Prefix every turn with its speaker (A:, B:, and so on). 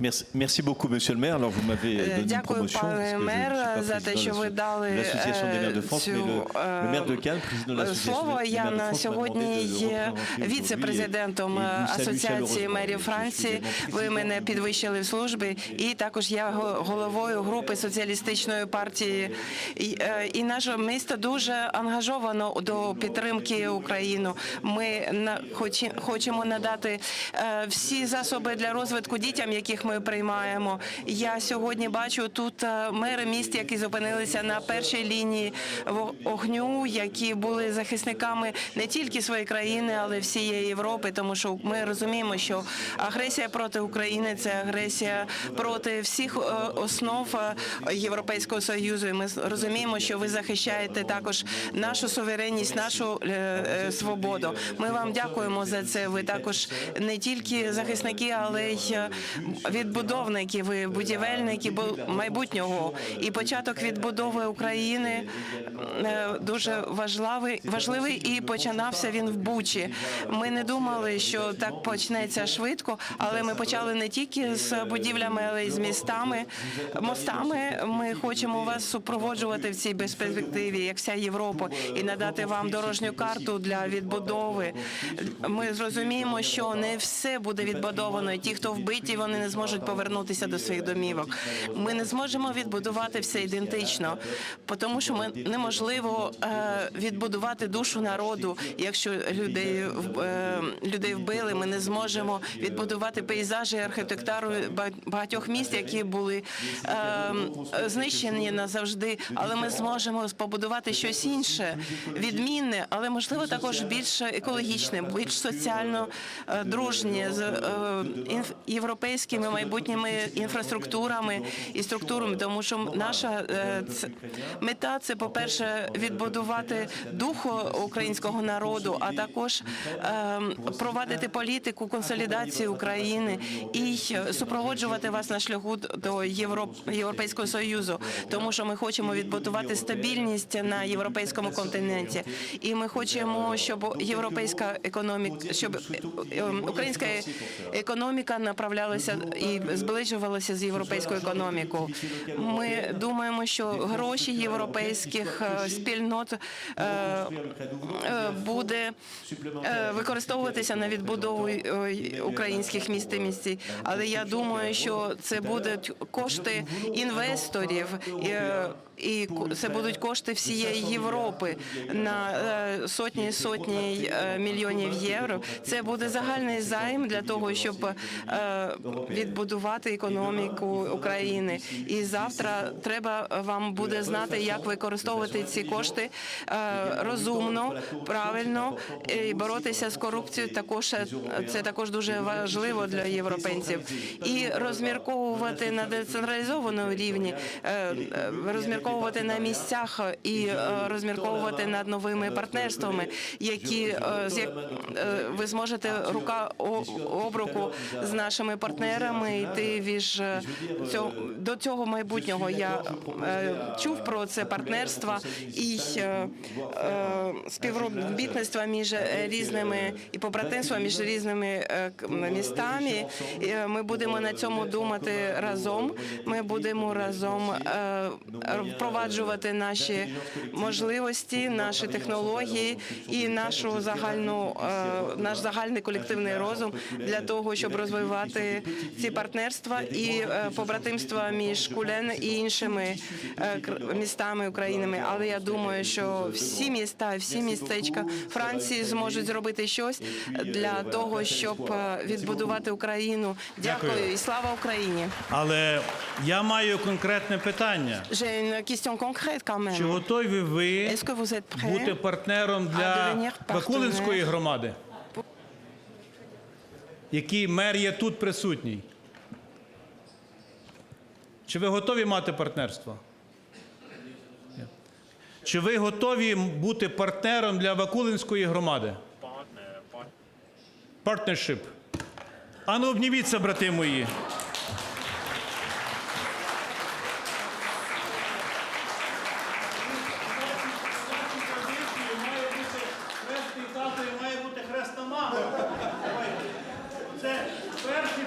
A: Merci, merci beaucoup, Monsieur le maire. Alors, vous m'avez
B: Е,
A: donné une
B: Дякую,
A: promotion. parce
B: пане
A: que je ne
B: мер,
A: suis pas
B: за те,
A: de
B: що ви дали
A: de l'Association des maires de
B: е,
A: France, mais le,
B: цю,
A: le maire de
B: е,
A: Cannes, président de l'association
B: слово.
A: des
B: Я
A: maires de
B: на
A: France, m'a
B: сьогодні
A: de
B: є
A: représenter aujourd'hui
B: віце-президентом
A: et- salue
B: Асоціації
A: chaleureusement.
B: мерів Франції. Ви мене підвищили в службі, і також я го- головою групи соціалістичної партії. І, е, І наше місто дуже ангажовано до підтримки України. Ми на- хочі- хочемо надати е, всі засоби для розвитку дітям, яких ми приймаємо. Я сьогодні бачу тут е, мери міст, які зупинилися на першій лінії во- огню, які були захисниками не тільки своєї країни, але всієї Європи, тому що ми розуміємо, що агресія проти України це агресія проти всіх е, основ е, Європейського союзу. І ми розуміємо, що ви захищаєте також нашу суверенність, нашу свободу. Ми вам дякуємо за це. Ви також не тільки захисники, але й відбудовники. Ви будівельники майбутнього. І початок відбудови України е, дуже важливий, важливий і починався він в Бучі. Ми не думали, що так почнеться швидко, але ми почали не тільки з будівлями, але й з містами, мостами. Ми хочемо вас супроводжувати в цій перспективі, як вся Європа, і надати вам дорожню карту для відбудови. Ми зрозуміємо, що не все буде відбудовано. Ті, хто вбиті, вони не зможуть повернутися до своїх домівок. Ми не зможемо відбудувати все ідентично, тому що ми неможливо е, відбудувати душу народу, якщо людей е, людей вбили. Ми не зможемо відбудувати пейзажі архітектуру ба- багатьох міст, які були е, знищені назавжди. Але ми зможемо побудувати щось інше, відмінне, але можливо також більш екологічне, більш соціально дружнє з європейськими майбутніми інфраструктурами і структурами, тому що наша е, мета це, по-перше, відбудувати дух українського народу, а також е, провадити політику консолідації України і супроводжувати вас на шляху до Європ- Європейського союзу, тому що ми хочемо відбудувати стабільність на європейському континенті, і ми хочемо, щоб європейська економіка, щоб е, е, українська економіка направлялася і зближувалася з європейською економікою. Ми думаємо, що гроші європейських е, спільнот е, е, буде використовуватися на відбудову українських міст і місць. Але я думаю, що це будуть кошти інвесторів. І це будуть кошти всієї Європи на сотні сотні мільйонів євро. Це буде загальний займ для того, щоб е, відбудувати економіку України. І завтра треба вам буде знати, як використовувати ці кошти е, розумно, правильно і боротися з корупцією. Також е, це також дуже важливо для європейців. І розмірковувати на децентралізованому рівні, е, е, розмірковувати на місцях і е, розмірковувати над новими партнерствами, які е, е, ви зможете рука об руку з нашими партнерами йти віж е, цього до цього майбутнього. Я е, чув про це партнерство і е, е, співробітництво між різними і побратимство між різними е, містами. Е, Ми будемо на цьому думати разом. Ми будемо разом е, впроваджувати наші можливості, наші технології і нашу загальну е, наш загальний колективний розум для того, щоб розвивати ці партнерства і е, побратимства між Кулен і іншими е, містами України. Але я думаю, що всі міста, всі містечка Франції зможуть зробити щось для того, щоб е, відбудувати Україну. Дякую,
C: Дякую.
B: і слава Україні.
C: Але я маю конкретне питання. Чи готові ви бути партнером для? Вакулинської громади? Який мер є тут присутній? Чи ви готові мати партнерство? Чи ви готові бути партнером для Вакулинської громади? Партнершип. Ану, обніміться, брати мої. Має бути хресна мама. Це перший